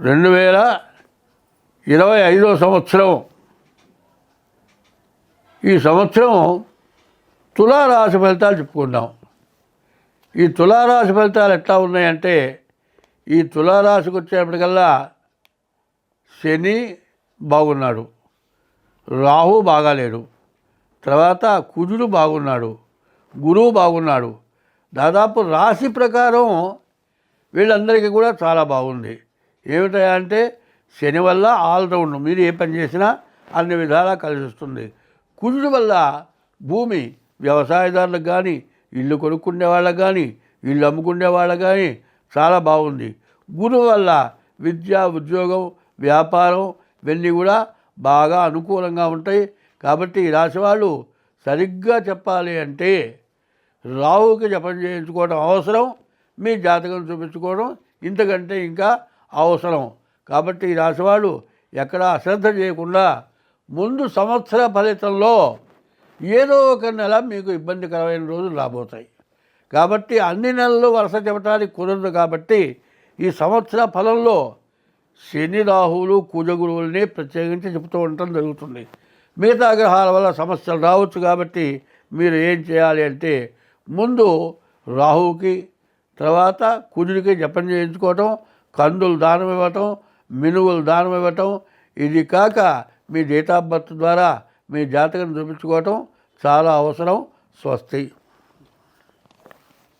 రెండు వేల ఇరవై ఐదో సంవత్సరం. ఈ సంవత్సరం తులారాశి ఫలితాలు చెప్పుకుందాం. ఈ తులారాశి ఫలితాలు ఎట్లా ఉన్నాయంటే ఈ తులారాశికి వచ్చేప్పటికల్లా శని బాగున్నాడు. రాహు బాగాలేడు తర్వాత కుజుడు బాగున్నాడు. గురువు బాగున్నాడు. దాదాపు రాశి ప్రకారం వీళ్ళందరికీ కూడా చాలా బాగుంది. ఏమిటా అంటే శని వల్ల ఆల్రౌండ్ మీరు ఏ పని చేసినా అన్ని విధాలా కలిసి వస్తుంది. కుజుడు వల్ల భూమి వ్యవసాయదారులకు కానీ ఇల్లు కొనుక్కునే వాళ్ళకు కానీ ఇల్లు అమ్ముకునే వాళ్ళకు కానీ చాలా బాగుంది. గురువు వల్ల విద్య ఉద్యోగం వ్యాపారం ఇవన్నీ కూడా బాగా అనుకూలంగా ఉంటాయి. కాబట్టి ఈ రాశి వాళ్ళు సరిగ్గా చెప్పాలి అంటే రావుకి జపం చేయించుకోవడం అవసరం మీ జాతకం చూపించుకోవడం ఇంతకంటే ఇంకా అవసరం. కాబట్టి ఈ రాశివాళ్ళు ఎక్కడ అశ్రద్ధ చేయకుండా ముందు సంవత్సర ఫలితంలో ఏదో ఒక నెల మీకు ఇబ్బందికరమైన రోజులు రాబోతాయి. కాబట్టి అన్ని నెలలు వరుస చెప్పడానికి కుదరదు కాబట్టి ఈ సంవత్సర ఫలంలో శని రాహువులు కుజగురువుల్ని ప్రత్యేకించి చెబుతూ ఉండటం జరుగుతుంది. మిగతా గ్రహాల వల్ల సమస్యలు రావచ్చు కాబట్టి మీరు ఏం చేయాలి అంటే ముందు రాహువుకి తర్వాత కుజుడికి జపం చేయించుకోవటం కందులు దానం ఇవ్వటం మినువులు దానం ఇవ్వటం ఇది కాక మీ డేట్ ఆఫ్ బర్త్ ద్వారా మీ జాతకం చూపించుకోవటం చాలా అవసరం స్వస్తి.